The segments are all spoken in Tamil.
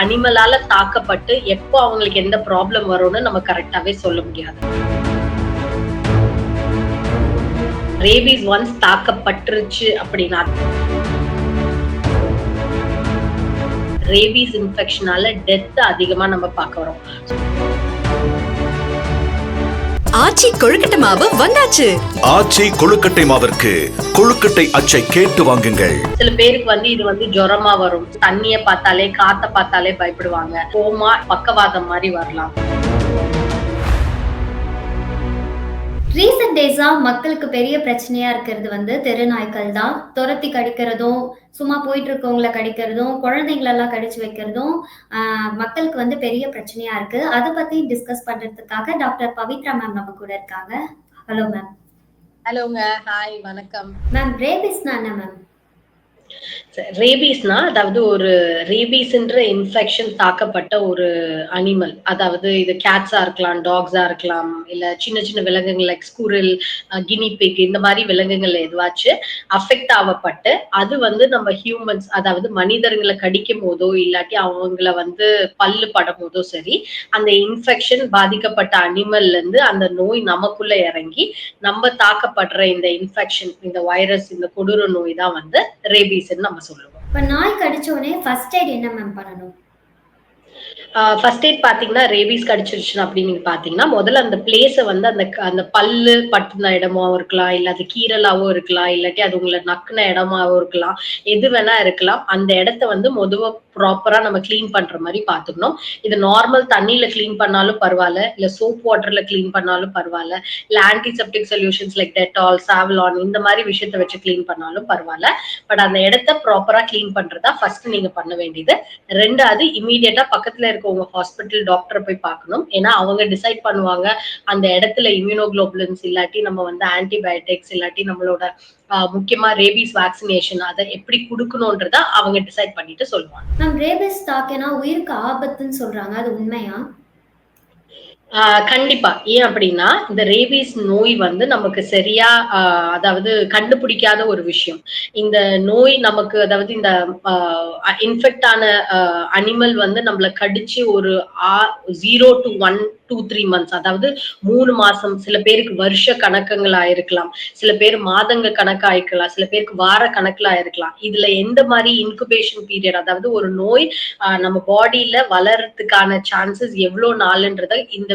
அனிமலால தாக்கப்பட்டு எப்போ அவங்களுக்கு எந்த ப்ராப்ளம் வரும்னு நம்ம கரெக்டாவே சொல்ல முடியாது. ரேபீஸ் ஒன்ஸ் தாக்கப்பட்டுருச்சு அப்படின்னா ரேபீஸ் இன்ஃபெக்ஷனால டெத் அதிகமா நம்ம பார்க்க வரோம் ஆச்சி கொழுக்கட்டை மாவு வந்தாச்சு. ஆச்சி கொழுக்கட்டை மாவிற்கு கொழுக்கட்டை அச்சை கேட்டு வாங்குங்கள். சில பேருக்கு வந்து இது வந்து ஜுரமா வரும். தண்ணிய பார்த்தாலே காத்த பார்த்தாலே பயப்படுவாங்க. கோமா பக்கவாதம் மாதிரி வரலாம். ரீசெண்ட் டேஸா மக்களுக்கு பெரிய பிரச்சனையா இருக்கிறது வந்து தெருநாய்க்கள் தான். துரத்தி கடிக்கிறதும் சும்மா போயிட்டு இருக்கவங்கள கடிக்கிறதும் குழந்தைங்களெல்லாம் கடிச்சு வைக்கிறதும் மக்களுக்கு வந்து பெரிய பிரச்சனையா இருக்கு. அதை பத்தி டிஸ்கஸ் பண்றதுக்காக டாக்டர் பவித்ரா மேம் நம்ம கூட இருக்காங்க. ஹலோ மேம் ஹலோங்க ஹாய் வணக்கம். மேம் ரேபிஸ்னா என்ன மேம் ரேபீஸ்னா அதாவது ஒரு ரேபீஸ்ன்ற இன்ஃபெக்ஷன் தாக்கப்பட்ட ஒரு அனிமல் அதாவது இது கேட்ஸா இருக்கலாம் டாக்ஸா இருக்கலாம் இல்ல சின்ன சின்ன விலங்குகள் லைக் ஸ்குரில் கினிபிக் இந்த மாதிரி விலங்குகள் எதுவாச்சு அஃபெக்ட் ஆகப்பட்டு அது வந்து நம்ம ஹியூமன்ஸ் அதாவது மனிதர்களை கடிக்கும் போதோ இல்லாட்டி அவங்கள வந்து பல்லு படும் போதோ சரி அந்த இன்ஃபெக்ஷன் பாதிக்கப்பட்ட அனிமல்ல இருந்து அந்த நோய் நமக்குள்ள இறங்கி நம்ம தாக்கப்படுற இந்த இன்ஃபெக்ஷன் இந்த வைரஸ் இந்த கொடூர நோய் தான் வந்து ரேபீஸ் ரீசன் நம்ம சொல்லுவோம். இப்ப நாய் கடிச்ச உடனே ஃபர்ஸ்ட் எய்ட் என்ன மேம் பண்ணணும்? ஃபர்ஸ்ட் எய்ட் பாத்தீங்கன்னா ரேபீஸ் கடிச்சிருச்சு அப்படின்னு பாத்தீங்கன்னா முதல்ல அந்த பிளேஸை வந்து அந்த அந்த பல்லு பட்டுன இடமாவும் இருக்கலாம் இல்ல அது கீரலாவும் இருக்கலாம் இல்லாட்டி அது உங்களை நக்குன இடமாவும் இருக்கலாம் எது வேணா இருக்கலாம். அந்த இடத்த வந்து மொதுவ ப்ராப்பரா நம்ம க்ளீன் பண்ற மாதிரி பாத்துக்கணும். இது நார்மல் தண்ணியில க்ளீன் பண்ணாலும் பரவாயில்ல இல்ல சோப் வாட்டர்ல க்ளீன் பண்ணாலும் பரவாயில்ல இல்ல antiseptic solutions like Dettol Savlon இந்த மாதிரி விஷயத்த வச்சு க்ளீன் பண்ணாலும் பரவாயில்ல. பட் அந்த இடத்த ப்ராப்பரா க்ளீன் பண்றதா ஃபர்ஸ்ட் நீங்க பண்ண வேண்டியது. ரெண்டாவது இமீடியட்டா பக்கத்துல இருக்கவங்க ஹாஸ்பிட்டல் டாக்டரை போய் பார்க்கணும். ஏன்னா அவங்க டிசைட் பண்ணுவாங்க அந்த இடத்துல இம்யூனோகுளோபுலன்ஸ் இல்லாட்டி நம்ம வந்து ஆன்டிபயோட்டிக்ஸ் இல்லாட்டி நம்மளோட முக்கியமா ரேபிஸ் வேக்சினேஷன் அதை எப்படி கொடுக்கணும்ன்றத அவங்க டிசைட் பண்ணிட்டு சொல்லுவாங்க. மேம் ரேபிஸ் தாக்கினா உயிருக்கு ஆபத்துன்னு சொல்றாங்க. அது உண்மையா? கண்டிப்பா. ஏன் அப்படின்னா இந்த ரேபீஸ் நோய் வந்து நமக்கு சரியா ஆஹ் அதாவது கண்டுபிடிக்காத ஒரு விஷயம். இந்த நோய் நமக்கு அதாவது இந்த இன்ஃபெக்ட் ஆன அனிமல் வந்து நம்மள கடிச்சு ஒரு zero to one two three months அதாவது மூணு மாசம். சில பேருக்கு வருஷ கணக்கங்கள் ஆயிருக்கலாம் சில பேர் மாதங்க கணக்கு ஆயிருக்கலாம் சில பேருக்கு வார கணக்குல ஆயிருக்கலாம் இதுல எந்த மாதிரி இன்குபேஷன் பீரியட் அதாவது ஒரு நோய் ஆஹ் நம்ம பாடியில வளர்றதுக்கான சான்சஸ் எவ்வளவு நாள்ன்றத இந்த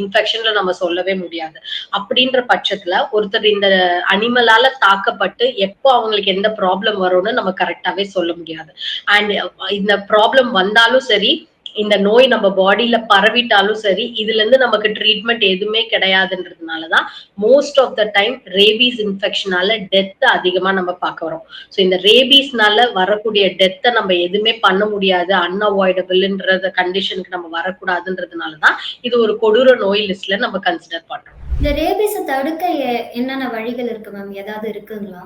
இன்ஃபெக்ஷன்ல நம்ம சொல்லவே முடியாது. அப்படின்ற பட்சத்துல ஒருத்தர் இந்த அனிமலால தாக்கப்பட்டு எப்போ அவங்களுக்கு எந்த ப்ராப்ளம் வரும்னு நம்ம கரெக்டாவே சொல்ல முடியாது. அண்ட் இந்த ப்ராப்ளம் வந்தாலும் சரி இந்த நோய் நம்ம பாடியில பரவிட்டாலும் சரி இதுல இருந்து நமக்கு ட்ரீட்மெண்ட் எதுவுமே கிடையாதுன்றதுனாலதான் most of the time rabies இன்ஃபெக்ஷனால death அதிகமா நம்ம பார்க்க வரோம் ஸோ இந்த ரேபீஸ்னால வரக்கூடிய டெத்தை நம்ம எதுவுமே பண்ண முடியாது. அன்அவாய்டபிள்ன்ற கண்டிஷனுக்கு நம்ம வரக்கூடாதுன்றதுனாலதான் இது ஒரு கொடூர நோய் லிஸ்ட்ல நம்ம கன்சிடர் பண்றோம். இந்த ரேபீஸை தடுக்க என்னென்ன வழிகள் இருக்கு மேம் ஏதாவது இருக்குங்களா?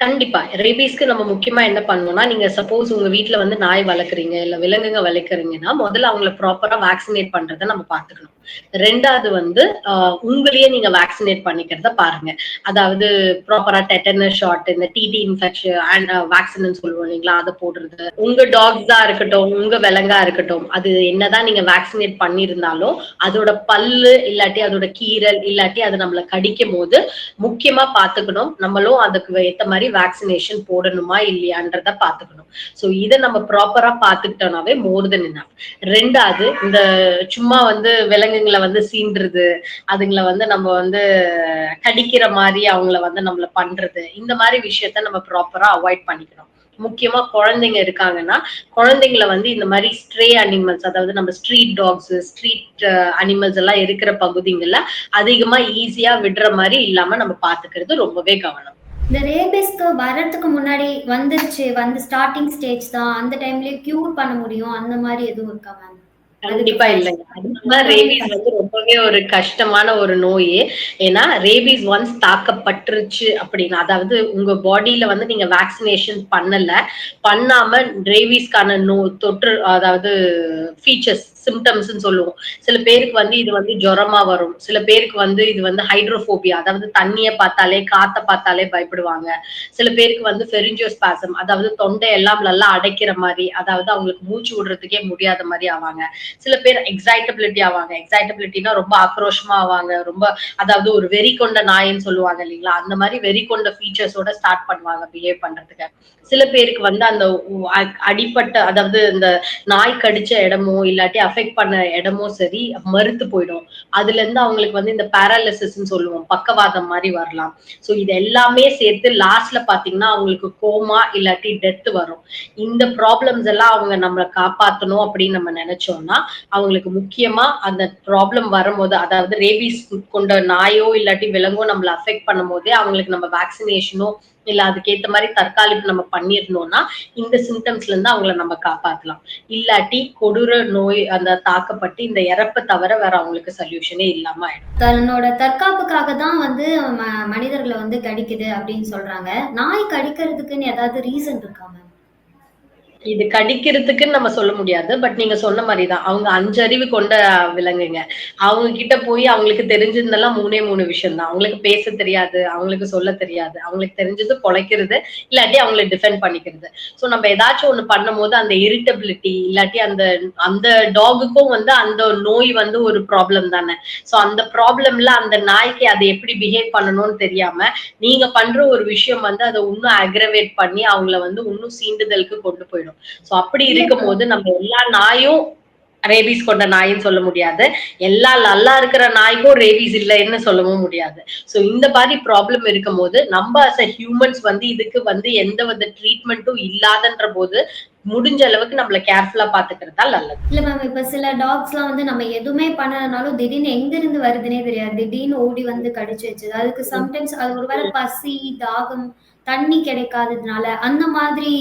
கண்டிப்பா. ரேபீஸ்க்கு நம்ம முக்கியமா என்ன பண்ணணும்னா நீங்க சப்போஸ் உங்க வீட்ல வந்து நாய் வளர்க்குறீங்க இல்ல விலங்குங்க வளர்க்குறீங்கன்னா முதல்ல அவங்கள ப்ராப்பரா வேக்சினேட் பண்றதை நம்ம பாத்துக்கணும் ரெண்டாவது வந்து ஆஹ், உங்களையே நீங்க வேக்சினேட் பண்ணிக்கிறத பாருங்க. அதாவது ப்ராப்பரா டெட்டனஸ் ஷாட் இந்த டிடி இன்ஃபெக்ஷன் அண்ட் வேக்சின் சொல்லுவோம் இல்லைங்களா அதை போடுறது. உங்க டாக்ஸ் தான் இருக்கட்டும் உங்க விலங்கா இருக்கட்டும் அது என்னதான் நீங்க வேக்சினேட் பண்ணிருந்தாலும் அதோட பல்லு இல்லாட்டி அதோட கீரல் இல்லாட்டி அது நம்மள கடிக்கும் போது முக்கியமா பாத்துக்கணும் நம்மளும் அதுக்கு ஏத்த மாதிரி வேக்சினேஷன் போடணுமா இல்லையான்றத பாத்துக்கணும் சோ இதை நம்ம ப்ராப்பரா பாத்துக்கிட்டோம்னாவே மோர் தென் என்ன ரெண்டாவது இந்த சும்மா வந்து விலங்கு அதுங்களை வந்து சீண்டுறது அதுங்களை வந்து நம்ம வந்து கடிக்கிற மாதிரி அவங்கள வந்து நம்மள பண்றது இந்த மாதிரி விஷயத்த நம்ம ப்ராப்பரா அவாய்ட் பண்ணிக்கணும். முக்கியமா குழந்தைங்க இருக்காங்கன்னா குழந்தைங்கள வந்து இந்த மாதிரி ஸ்ட்ரே அனிமல்ஸ் அதாவது நம்ம ஸ்ட்ரீட் டாக்ஸ் ஸ்ட்ரீட் அனிமல்ஸ் எல்லாம் இருக்கிற பகுதிங்கள்ல அதிகமா ஈஸியா விடுற மாதிரி இல்லாம நம்ம பாத்துக்கிறது ரொம்பவே கவனம். இந்த ரேபிஸ்க்கு வர்றதுக்கு முன்னாடி வந்துருச்சு வந்து ஸ்டார்டிங் ஸ்டேஜ் தான். அந்த டைம்லயே கியூர் பண்ண முடியும். அந்த மாதிரி எதுவும் இருக்கா மேம் கண்டிப்பா இல்லைங்க அதுதான் ரேபீஸ் வந்து ரொம்பவே ஒரு கஷ்டமான ஒரு நோய். ஏன்னா ரேபீஸ் ஒன்ஸ் தாக்கப்பட்டுருச்சு அப்படின்னா அதாவது உங்க பாடியில வந்து நீங்க வேக்சினேஷன் பண்ணல பண்ணாம ரேபீஸ்க்கான நோ தொற்று அதாவது ஃபீச்சர்ஸ் சிம்டம்ஸ் சொல்லுவோம். சில பேருக்கு வந்து இது வந்து ஜுரமா வரும். சில பேருக்கு வந்து இது வந்து ஹைட்ரோபோபியா அதாவது தண்ணியை பார்த்தாலே காத்த பார்த்தாலே பயப்படுவாங்க. சில பேருக்கு வந்து ஃபெரிஞ்சியோஸ்பாசம் அதாவது தொண்டை எல்லாம் நல்லா அடைக்கிற மாதிரி அதாவது அவங்களுக்கு மூச்சு விடுறதுக்கே முடியாத மாதிரி ஆவாங்க. சில பேர் எக்ஸைட்டபிலிட்டி ஆவாங்க. எக்ஸைட்டபிலிட்டினா ரொம்ப ஆக்ரோஷமா ஆவாங்க. ரொம்ப அதாவது ஒரு வெறி கொண்ட நாயின்னு சொல்லுவாங்க இல்லைங்களா? அந்த மாதிரி வெறி கொண்ட ஃபீச்சர்ஸோட ஸ்டார்ட் பண்ணுவாங்க பிஹேவ் பண்றதுக்கு. சில பேருக்கு வந்து அந்த அடிப்பட்ட அதாவது இந்த நாய் கடிச்ச இடமோ இல்லாட்டி அஃபெக்ட் பண்ண இடமும் சரி மறுத்து போயிடும். அதுல இருந்து அவங்களுக்கு வந்து இந்த பேராலிசிஸ்ன்னு சொல்லுவோம் பக்கவாதம் மாதிரி வரலாம். சோ இது எல்லாமே சேர்த்து லாஸ்ட்ல பாத்தீங்கன்னா அவங்களுக்கு கோமா இல்லாட்டி டெத் வரும். இந்த ப்ராப்ளம்ஸ் எல்லாம் அவங்க நம்மளை காப்பாத்தணும் அப்படின்னு நம்ம நினைச்சோம்னா அவங்களுக்கு முக்கியமா அந்த ப்ராப்ளம் வரும்போது அதாவது ரேபிஸ் கொண்ட நாயோ இல்லாட்டி விலங்கோ நம்மள அஃபெக்ட் பண்ணும் போதே அவங்களுக்கு நம்ம வேக்சினேஷனோ இல்ல அதுக்கேத்த மாதிரி தற்காலிப்பு நம்ம பண்ணிருந்தோம்னா இந்த சிம்டம்ஸ்ல இருந்து அவங்கள நம்ம காப்பாத்தலாம். இல்லாட்டி கொடூர நோய் அந்த தாக்கப்பட்டு இந்த இறப்பை தவிர வேற அவங்களுக்கு சொல்யூஷனே இல்லாம ஆயிடும். தன்னோட தற்காப்புக்காக தான் வந்து மனிதர்களை வந்து கடிக்குது அப்படின்னு சொல்றாங்க. நாய் கடிக்கிறதுக்குன்னு ஏதாவது ரீசன் இருக்கா மேம் இது கடிக்கிறதுக்குன்னு நம்ம சொல்ல முடியாது. பட் நீங்க சொன்ன மாதிரிதான். அவங்க அஞ்சறிவு கொண்ட விலங்குங்க. அவங்க கிட்ட போய் அவங்களுக்கு தெரிஞ்சதெல்லாம் மூணே மூணு விஷயம் தான் அவங்களுக்கு பேச தெரியாது அவங்களுக்கு சொல்ல தெரியாது. அவங்களுக்கு தெரிஞ்சது பொழைக்கிறது இல்லாட்டி அவங்களை டிஃபெண்ட் பண்ணிக்கிறது. ஸோ நம்ம ஏதாச்சும் ஒண்ணு பண்ணும்போது அந்த இரிட்டபிலிட்டி இல்லாட்டி அந்த அந்த டாகுக்கும் வந்து அந்த நோய் வந்து ஒரு ப்ராப்ளம் தானே. ஸோ அந்த ப்ராப்ளம்ல அந்த நாய்க்கு அதை எப்படி பிஹேவ் பண்ணணும்னு தெரியாம நீங்க பண்ற ஒரு விஷயம் வந்து அதை இன்னும் அக்ரவேட் பண்ணி அவங்கள வந்து இன்னும் சீண்டுதலுக்கு கொண்டு போயிடும். சோ அப்படி இருக்கும் போது நம்ம எல்லா நாயும் ரேபீஸ் கொண்ட நாயின்னு சொல்ல முடியாது. எல்லா நல்லா இருக்கிற நாய்க்கும் ரேபீஸ் இல்லைன்னு சொல்லவும் முடியாது. சோ இந்த மாதிரி ப்ராப்ளம் இருக்கும் போது நம்ம அஸ் அ ஹியூமன்ஸ் வந்து இதுக்கு வந்து எந்த வித ட்ரீட்மெண்ட்டும் இல்லாதன்ற போது முடிஞ்ச அளவுக்கு நம்மள கேர்ஃபுல்லா பாத்துக்கிறது நல்லது. இல்ல மேம் இப்ப சில டாக்ஸ்லாம் வந்து நம்ம எதுவுமே பண்ணலனாலும் திடீர்னு எங்க இருந்து வருதுன்னே தெரியாது. திடீர்னு ஓடி வந்து கடிச்சு வச்சது. அதுக்கு சம்டைம்ஸ் அது ஒருவேளை பசி தாகம் தண்ணி கிடைக்காததுனால அந்த மாதிரி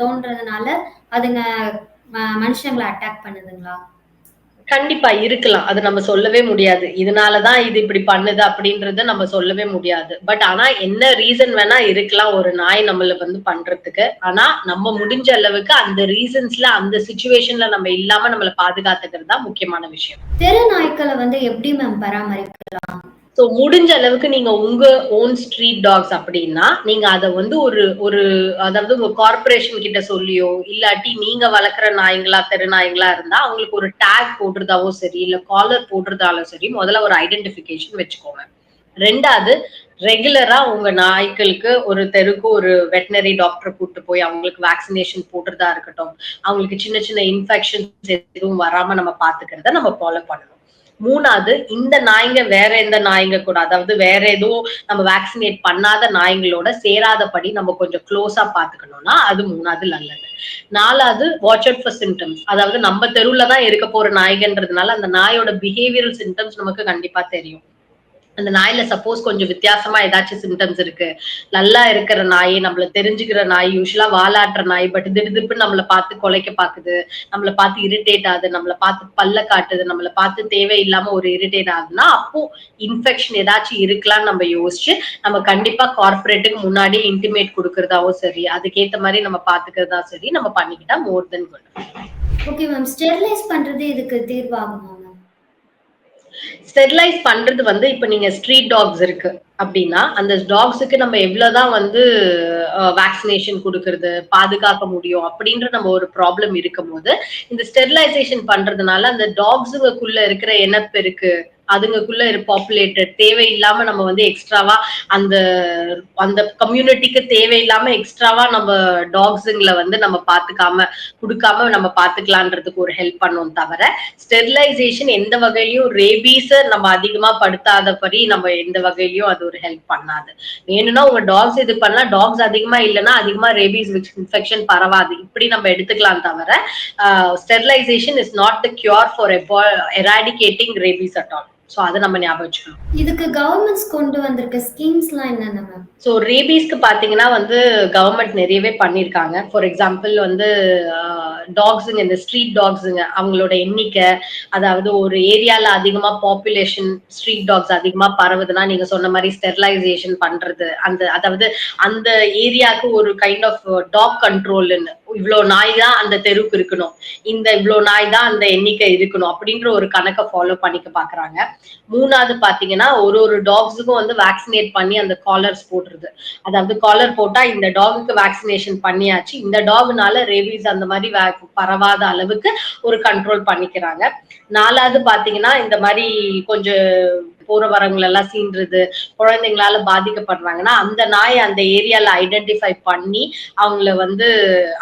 தோன்றதுனால அதுங்க மனுஷங்களை அட்டாக் பண்ணுதுங்களா? கண்டிப்பா இருக்கலாம். அது நம்ம சொல்லவே முடியாது. இதனாலதான் இது இப்படி பண்ணுது அப்படின்றத நம்ம சொல்லவே முடியாது. பட் ஆனா என்ன ரீசன் வேணா இருக்கலாம். ஒரு நாய் நம்மள வந்து பண்றதுக்கு. ஆனா நம்ம முடிஞ்ச அளவுக்கு அந்த ரீசன்ஸ்ல அந்த சுச்சுவேஷன்ல நம்ம இல்லாம நம்மள பாதுகாத்துக்கிறது தான் முக்கியமான விஷயம். தெரு நாய்க்களை வந்து எப்படி மேம் பராமரிக்கலாம்? சோ முடிஞ்ச அளவுக்கு நீங்க உங்க ஓன் ஸ்ட்ரீட் டாக்ஸ் அப்படின்னா நீங்க அதை வந்து ஒரு ஒரு அதாவது உங்க கார்பரேஷன் கிட்ட சொல்லியோ இல்லாட்டி நீங்க வளர்க்குற நாய்ங்களா தெரு நாய்ங்களா இருந்தா அவங்களுக்கு ஒரு டேக் போடுறதாவோ சரி இல்ல காலர் போடுறதாலும் சரி முதல்ல ஒரு ஐடென்டிபிகேஷன் வச்சுக்கோங்க. ரெண்டாவது ரெகுலரா உங்க நாய்களுக்கு ஒரு தெருக்கு ஒரு வெட்டினரி டாக்டர் கூட்டு போய் அவங்களுக்கு வேக்சினேஷன் போட்டுறதா இருக்கட்டும் அவங்களுக்கு சின்ன சின்ன இன்ஃபெக்ஷன்ஸ் எதுவும் வராம நம்ம பாத்துக்கிறத நம்ம ஃபாலோ பண்ணணும். மூணாவது இந்த நாய்ங்க வேற எந்த நாய்ங்க கூட அதாவது வேற எதுவும் நம்ம வேக்சினேட் பண்ணாத நாய்ங்களோட சேராதபடி நம்ம கொஞ்சம் க்ளோஸா பாத்துக்கணும்னா அது மூணாவது நல்லது. நாலாவது வாட்ச் அவுட் ஃபார் சிம்டம்ஸ் அதாவது நம்ம தெருவுல தான் இருக்க போற நாய்கன்றதுனால அந்த நாயோட பிஹேவியரல் சிம்டம்ஸ் நமக்கு கண்டிப்பா தெரியும். அந்த நாயில சப்போஸ் கொஞ்சம் வித்தியாசமா ஏதாச்சும் சிம்டம்ஸ் இருக்கு. நல்லா இருக்கிற நாய் நம்மள தெரிஞ்சுக்கிற நாய் யூஸ்வலா வாலாட்டுற நாய் பட் திடுதிப்பு நம்மள பார்த்து கொலைக்க பாக்குது. நம்மள பார்த்து இரிட்டேட் ஆகுது. நம்மள பார்த்து பல்ல காட்டுது. நம்மள பார்த்து தேவையில்லாம ஒரு இரிட்டேட் ஆகுதுன்னா அப்போ இன்ஃபெக்ஷன் ஏதாச்சும் இருக்கலாம்னு நம்ம யோசிச்சு நம்ம கண்டிப்பா கார்பரேட்டுக்கு முன்னாடி இன்டிமேட் கொடுக்கறதாவும் சரி அதுக்கேத்த மாதிரி நம்ம பாத்துக்கிறதா சரி நம்ம பண்ணிக்கிட்டா more than good okay ma'am sterilize பண்றது இதுக்கு தீர்வாகுமா? ஸ்டெர்லைஸ் பண்றது வந்து இப்ப நீங்க ஸ்ட்ரீட் டாக்ஸ் இருக்கு அப்படின்னா அந்த டாக்ஸுக்கு நம்ம எவ்வளவுதான் வந்து வேக்சினேஷன் கொடுக்கறது பாதுகாக்க முடியும் அப்படின்ற நம்ம ஒரு ப்ராப்ளம் இருக்கும் போது இந்த ஸ்டெர்லைசேஷன் பண்றதுனால அந்த டாக்ஸுக்குள்ள இருக்கிற இனப்பெருக்கு அதுங்களுக்குள்ள பாப்புலேட்டட் தேவையில்லாம நம்ம வந்து எக்ஸ்ட்ராவா அந்த அந்த கம்யூனிட்டிக்கு தேவையில்லாம எக்ஸ்ட்ராவா நம்ம டாக்ஸுங்களை வந்து நம்ம பாத்துக்காம கொடுக்காம நம்ம பாத்துக்கலான்றதுக்கு ஒரு ஹெல்ப் பண்ணோம் தவிர ஸ்டெரிலைசேஷன் எந்த வகையிலயும் ரேபீஸ நம்ம அதிகமா படுத்தாதபடி நம்ம எந்த வகையிலயும் அது ஒரு ஹெல்ப் பண்ணாது. வேணும்னா உங்க டாக்ஸ் இது பண்ணா டாக்ஸ் அதிகமா இல்லைன்னா அதிகமா ரேபீஸ் இன்ஃபெக்ஷன் பரவாது. இப்படி நம்ம எடுத்துக்கலாம் தவிர sterilization is not the cure for eradicating rabies at all so அதை நம்ம ஞாபகம் வச்சுக்கணும். இதுக்கு கவர்மெண்ட்ஸ் கொண்டு வந்திருக்க ஸ்கீம்ஸ்லாம் என்னென்ன மேம் ஸோ ரேபீஸ்க்கு பார்த்தீங்கன்னா வந்து கவர்மெண்ட் நிறையவே பண்ணியிருக்காங்க. ஃபார் எக்ஸாம்பிள் வந்து டாக்ஸுங்க இந்த ஸ்ட்ரீட் டாக்ஸுங்க அவங்களோட எண்ணிக்கை அதாவது ஒரு ஏரியால அதிகமா பாப்புலேஷன் ஸ்ட்ரீட் டாக்ஸ் அதிகமா பரவுதுன்னா நீங்க சொன்ன மாதிரி ஸ்டெரிலைசேஷன் பண்றது அந்த அதாவது அந்த ஏரியாவுக்கு ஒரு கைண்ட் ஆஃப் டாக் கண்ட்ரோல்னு இவ்வளோ நாய் தான் அந்த தெருவுக்கு இருக்கணும். இந்த இவ்வளோ நாய் தான் அந்த எண்ணிக்கை இருக்கணும் அப்படின்ற ஒரு கணக்கை ஃபாலோ பண்ணிக்க பாக்குறாங்க. மூணாவது பாத்தீங்கன்னா ஒரு ஒரு டாக்ஸுக்கும் வந்து வேக்சினேட் பண்ணி அந்த காலர்ஸ் போடுறது. அதாவது காலர் போட்டா இந்த டாகுக்கு வேக்சினேஷன் பண்ணியாச்சு. இந்த டாக்னால ரேபீஸ் அந்த மாதிரி பரவாத அளவுக்கு ஒரு கண்ட்ரோல் பண்ணிக்கிறாங்க. நாலாவது பாத்தீங்கன்னா இந்த மாதிரி கொஞ்சம் போற வரவங்களை எல்லாம் சீன்றது குழந்தைங்களால பாதிக்கப்படுறாங்கன்னா அந்த நாயை அந்த ஏரியால ஐடென்டிஃபை பண்ணி அவங்கள வந்து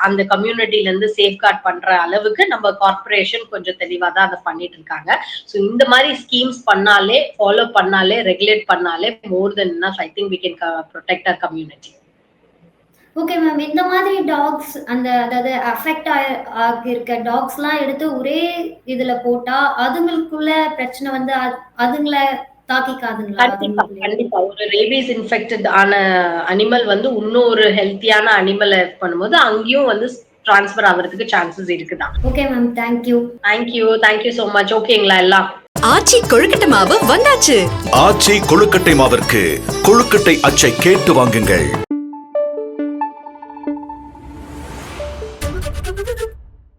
அந்த கம்யூனிட்டில இருந்து சேஃப்கார்ட் பண்ற அளவுக்கு நம்ம கார்ப்பரேஷன் கொஞ்சம் தெளிவா தான் அதை பண்ணிட்டு இருக்காங்க. ஸோ இந்த மாதிரி ஸ்கீம்ஸ் பண்ணாலே ஃபாலோ பண்ணாலே ரெகுலேட் பண்ணாலே more than I think we can protect our community okay ma'am இந்த மாதிரி டாக்ஸ் அந்த அதாவது அஃபெக்ட் ஆகியிருக்க டாக்ஸ்லாம் எடுத்து ஒரே இதில் போட்டால் அதுங்களுக்குள்ள பிரச்சனை வந்து அது- அதுங்கள கண்டிப்பா ஒரு ரேபீஸ் இன்ஃபெக்டட் ஆன அனிமல் வந்து இன்னும் ஒரு ஹெல்த்தியான அனிமலை பண்ணும்போது அங்கேயும் வந்து டிரான்ஸ்ஃபர் ஆகிறதுக்கு சான்சஸ் இருக்குதான். Okay ma'am thank you thank you thank you so much ஓகேங்களா எல்லாம்? ஆச்சி கொழுக்கட்டை மாவு வந்தாச்சு. ஆச்சி கொழுக்கட்டை மாவிற்கு கொழுக்கட்டை அச்சை கேட்டு வாங்குங்கள்.